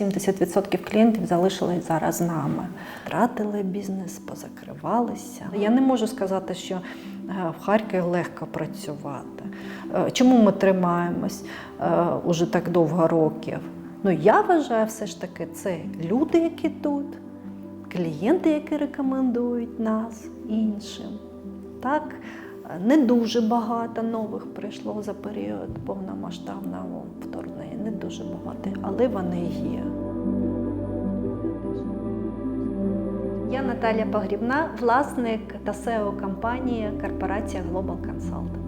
70% клієнтів залишились зараз з нами. Втратили бізнес, позакривалися. Я не можу сказати, що е, в Харкові легко працювати. Е, Чому ми тримаємось е, уже так довго років? Ну, я вважаю, все ж таки, це люди, які тут, клієнти, які рекомендують нас іншим. Так, не дуже багато нових прийшло за період повномасштабного вторгнення, не дуже багато, але вони є. Я Наталя Погрібна, власник та SEO компанії корпорація Global Consulting.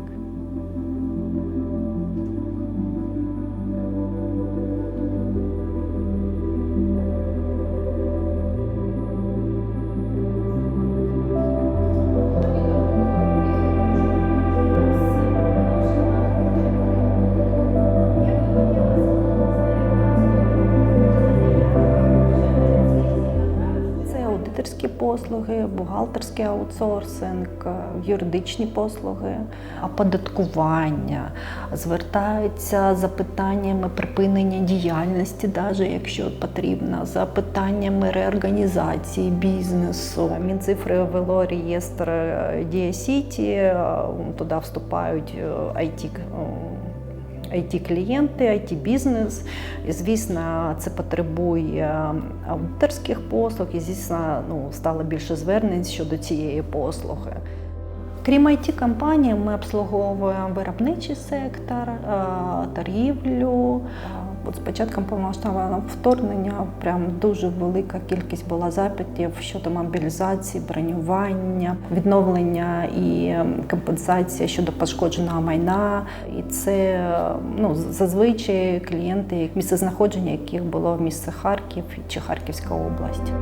Послуги, бухгалтерський аутсорсинг, юридичні послуги, оподаткування, звертаються за питаннями припинення діяльності, навіть якщо потрібно, за питаннями реорганізації бізнесу. Мінцифри ввело реєстр Дія Сіті, туди вступають IT IT-клієнти, IT-бізнес. І, звісно, це потребує аудиторських послуг, і, звісно, ну, стало більше звернень щодо цієї послуги. Крім it компанії ми обслуговуємо виробничий сектор, е, торгівлю. От з початком повномасштабного вторгнення прям дуже велика кількість була запитів щодо мобілізації, бронювання, відновлення і компенсація щодо пошкодженого майна. І це ну, зазвичай клієнти, місцезнаходження яких було в місце Харків чи Харківська область.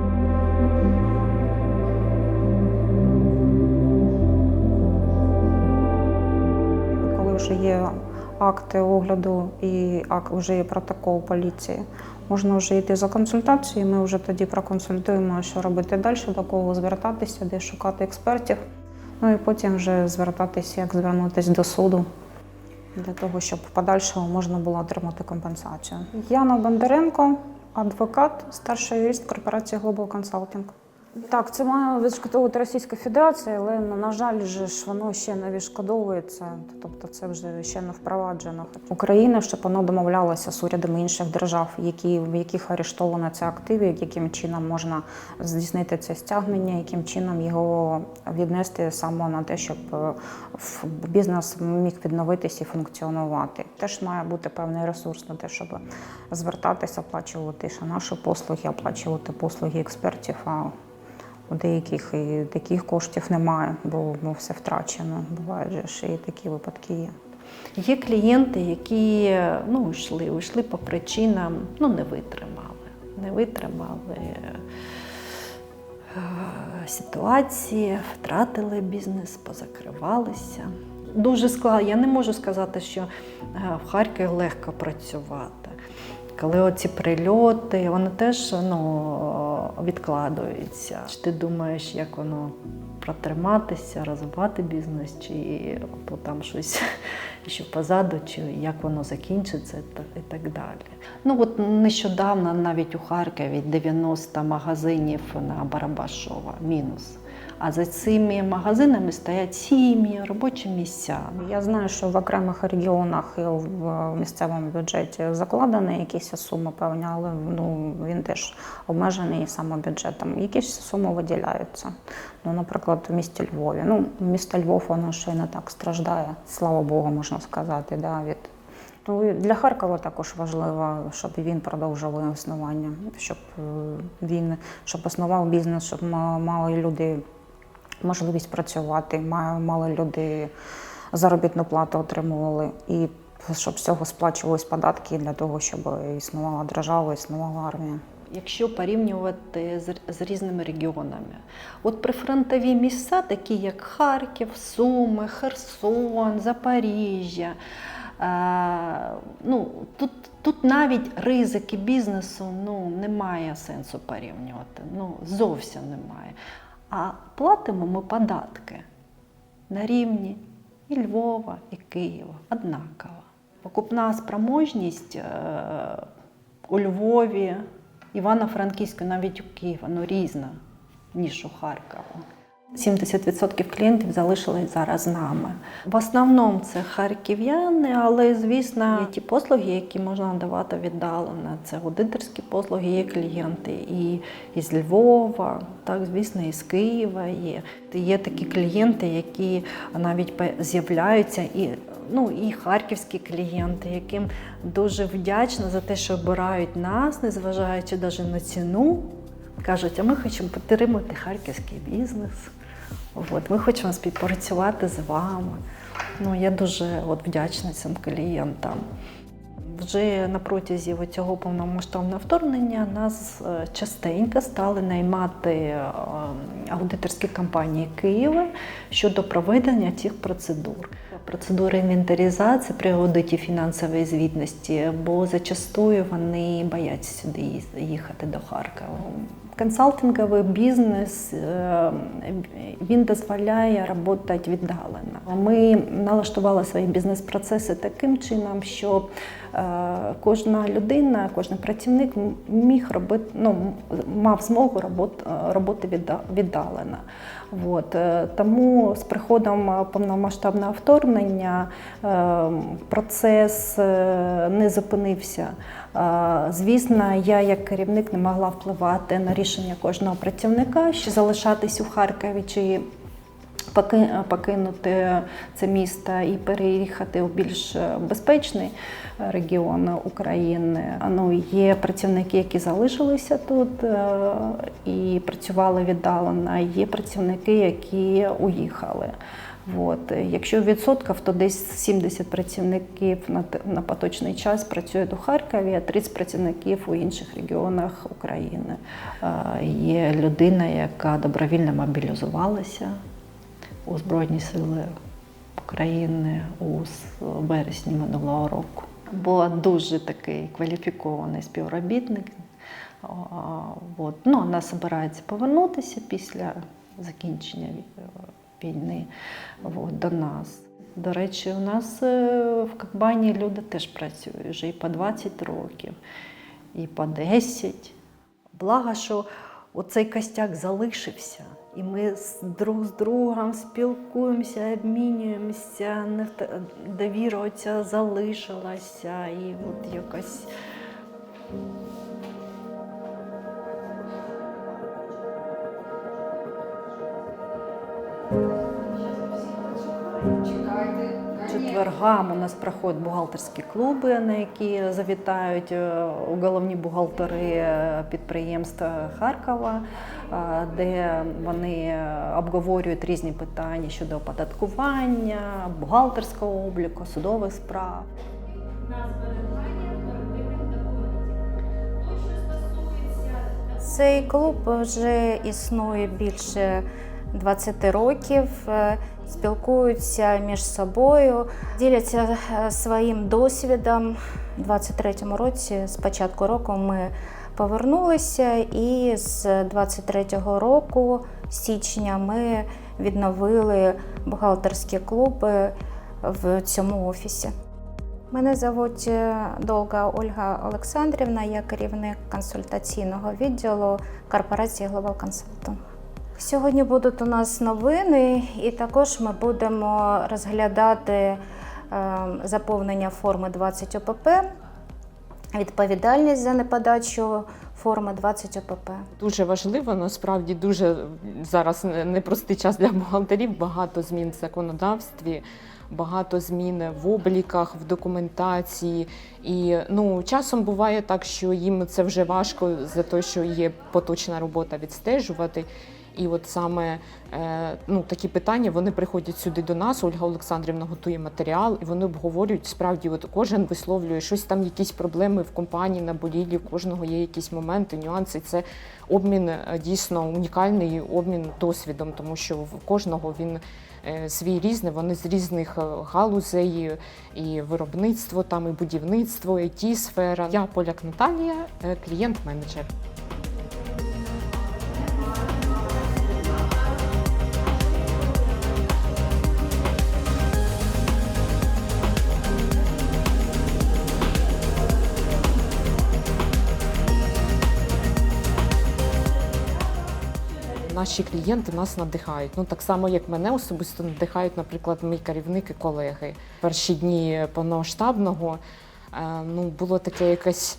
Акти огляду і вже є протокол поліції, можна вже йти за консультацією. Ми вже тоді проконсультуємо, що робити далі, до кого звертатися, де шукати експертів. Ну і потім вже звертатися, як звернутися до суду для того, щоб в подальшому можна було отримати компенсацію. Яна Бондаренко, адвокат, старший юрист корпорації Global Consulting. Так, це має відшкодовувати Російська Федерація, але ну, на жаль, же ж воно ще не відшкодовується. Тобто це вже ще не впроваджено. Україна, щоб воно домовлялося з урядами інших держав, які в яких арештовано це активи, яким чином можна здійснити це стягнення, яким чином його віднести саме на те, щоб е, бізнес міг відновитися і функціонувати. Теж має бути певний ресурс на те, щоб звертатися, оплачувати ще наші послуги, оплачувати послуги експертів. У деяких і таких коштів немає, бо ну, все втрачено. Бувають же ж і такі випадки є. Є клієнти, які ну, йшли, йшли по причинам, ну, не витримали. Не витримали е, ситуації, втратили бізнес, позакривалися. Дуже складно. Я не можу сказати, що е, в Харкові легко працювати. Коли оці прильоти, вони теж ну, відкладаються. Чи ти думаєш, як воно протриматися, розвивати бізнес, чи то там щось що позаду, чи як воно закінчиться і так далі. Ну от нещодавно навіть у Харкові 90 магазинів на Барабашова мінус. А за цими магазинами стоять сім'ї, робочі місця. Я знаю, що в окремих регіонах і в місцевому бюджеті закладені якісь суми певні, але ну, він теж обмежений саме бюджетом. Якісь суми виділяються. Ну, наприклад, в місті Львові. Ну, місто Львов, воно ще не так страждає, слава Богу, можна сказати, да, від Ну, для Харкова також важливо, щоб він продовжував існування, щоб е, він щоб існував бізнес, щоб ма- мали люди можливість працювати, ма- мали люди заробітну плату отримували, і щоб з цього сплачувались податки для того, щоб існувала держава, існувала армія. Якщо порівнювати з, з різними регіонами, от прифронтові місця, такі як Харків, Суми, Херсон, Запоріжжя, е, ну, тут, тут навіть ризики бізнесу ну, немає сенсу порівнювати. Ну, зовсім немає. А платимо ми податки на рівні і Львова, і Києва однаково. Покупна спроможність. е, у Львові, Івано-Франківську, навіть у Києва, ну різна, ніж у Харкові. 70% клієнтів залишились зараз нами. В основному це харків'яни, але звісно, є ті послуги, які можна надавати віддалено. Це аудиторські послуги, є клієнти і із Львова, так звісно, і з Києва є. Є такі клієнти, які навіть з'являються і. Ну і харківські клієнти, яким дуже вдячна за те, що обирають нас, незважаючи навіть на ціну, кажуть, а ми хочемо підтримати харківський бізнес. От, ми хочемо співпрацювати з вами. Ну, я дуже от, вдячна цим клієнтам. Вже на протязі цього повномасштабного вторгнення нас е, частенько стали наймати е, аудиторські компанії Києва щодо проведення цих процедур. Процедури інвентаризації при аудиті фінансової звітності, бо зачастую вони бояться сюди їхати до Харкова. Консалтинговий бізнес е, він дозволяє працювати віддалено. Ми налаштували свої бізнес-процеси таким чином, щоб е, кожна людина, кожен працівник міг робити, ну, мав змогу е, роботи відда- віддалено. От. е, Тому з приходом е, повномасштабного вторгнення е, процес е, не зупинився. Е, Звісно, я як керівник не могла впливати на рішення кожного працівника, чи залишатись у Харкові, чи покинути це місто і переїхати в більш е, безпечний е, регіон України. Ну, є працівники, які залишилися тут е, і працювали віддалено, є працівники, які уїхали. От. Якщо в відсотках, то десь 70 працівників на, на поточний час працюють у Харкові, а 30 працівників у інших регіонах України. Є людина, яка добровільно мобілізувалася у Збройні Сили України у вересні минулого року. Була дуже такий кваліфікований співробітник. От. Ну, вона збирається повернутися після закінчення війни от, до нас. До речі, у нас е, в компанії люди теж працюють вже і по 20 років, і по 10. Благо, що оцей костяк залишився, і ми з друг з другом спілкуємося, обмінюємося, довіра оця залишилася, і от якось. Четвергам у нас проходять бухгалтерські клуби, на які завітають е, головні бухгалтери е, підприємств Харкова, е, де вони обговорюють різні питання щодо оподаткування, бухгалтерського обліку, судових справ. Цей клуб вже існує більше 20 років. е, Спілкуються між собою, діляться е, своїм досвідом. У 23-му році, з початку року, ми повернулися, і з 23-го року, з січня, ми відновили бухгалтерські клуби в цьому офісі. Мене звуть е, Долга Ольга Олександрівна, я керівник консультаційного відділу корпорації Global Consulting. Сьогодні будуть у нас новини, і також ми будемо розглядати е, заповнення форми 20 ОПП, відповідальність за неподачу форми 20 ОПП. Дуже важливо, насправді дуже зараз непростий час для бухгалтерів. Багато змін в законодавстві, багато змін в обліках, в документації. І ну часом буває так, що їм це вже важко за те, що є поточна робота відстежувати. І от саме е, ну, такі питання вони приходять сюди до нас. Ольга Олександрівна готує матеріал, і вони обговорюють справді. От кожен висловлює щось там, якісь проблеми в компанії наболілі, в кожного є якісь моменти, нюанси. Це обмін е, дійсно унікальний обмін досвідом, тому що в кожного він е, свій різний, вони з різних галузей, і виробництво, там і будівництво, і ті сфера. Я поляк Наталія, клієнт-менеджер. Наші клієнти нас надихають. Ну так само, як мене особисто надихають, наприклад, мій керівник і колеги. Перші дні повномасштабного е, ну, було таке якесь.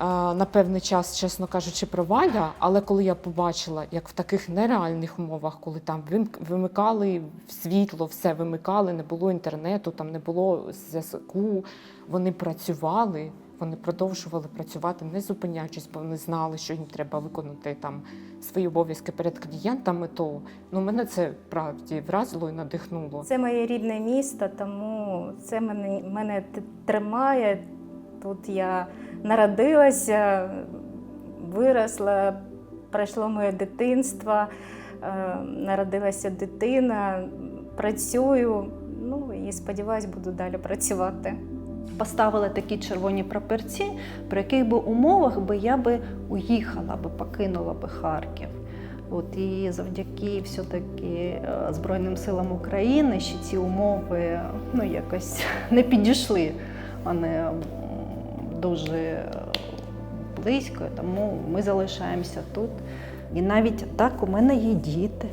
е, На певний час, чесно кажучи, проваля, але коли я побачила, як в таких нереальних умовах, коли там вим- вимикали світло, все вимикали, не було інтернету, там не було зв'язку, вони працювали, вони продовжували працювати, не зупиняючись, бо вони знали, що їм треба виконати там свої обов'язки перед клієнтами. То ну мене це правді вразило і надихнуло. Це моє рідне місто, тому це мене, мене тримає. Тут я народилася, виросла, пройшло моє дитинство, е, народилася дитина, працюю. Ну і сподіваюсь, буду далі працювати. Поставили такі червоні прапорці, при яких би умовах би я би уїхала, би покинула би Харків. От і завдяки все-таки е, Збройним силам України ще ці умови ну, якось не підійшли. Вони дуже близько, тому ми залишаємося тут. І навіть так у мене є діти.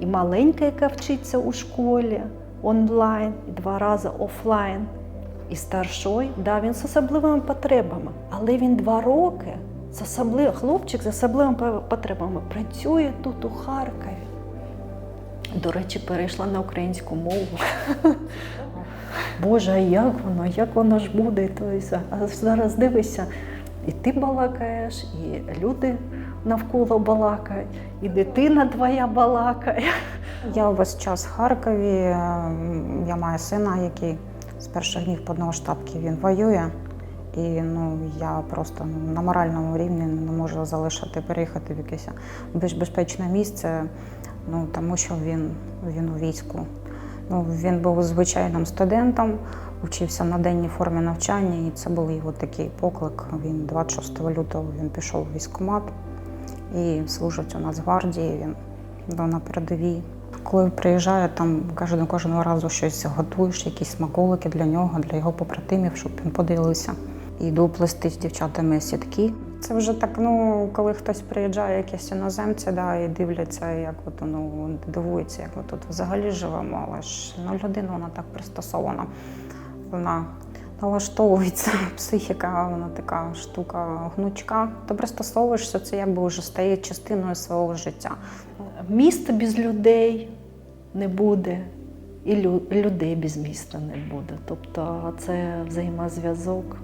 І маленька, яка вчиться у школі онлайн, і два рази офлайн. І старшой, да, він з особливими потребами, але він два роки з особливо, хлопчик з особливими потребами працює тут у Харкові. До речі, перейшла на українську мову. Боже, як воно? Як воно ж буде? Тобто, а зараз дивишся, і ти балакаєш, і люди навколо балакають, і дитина твоя балакає. Я весь час в Харкові. е, Я маю сина, який з перших днів повномасштабки він воює. І ну, я просто на моральному рівні не можу залишити, переїхати в якесь більш безпечне місце, ну, тому що він, він у війську. Ну, він був звичайним студентом, вчився на денній формі навчання, і це був його такий поклик. Він 26 лютого він пішов в військкомат і служить у Нацгвардії. Він ну, на передовій. Коли приїжджає, там кожен, кожного разу щось готуєш, якісь смаколики для нього, для його побратимів, щоб він подивилися. І йду плести з дівчатами сітки. Це вже так, ну, коли хтось приїжджає, якісь іноземці, да, і дивляться, як от, ну, дивуються, як ми тут взагалі живемо, але ж ну, людина вона так пристосована. Вона налаштовується, психіка, вона така штука гнучка. Ти пристосовуєшся, це якби вже стає частиною свого життя. Місто без людей не буде, і лю- людей без міста не буде. Тобто це взаємозв'язок.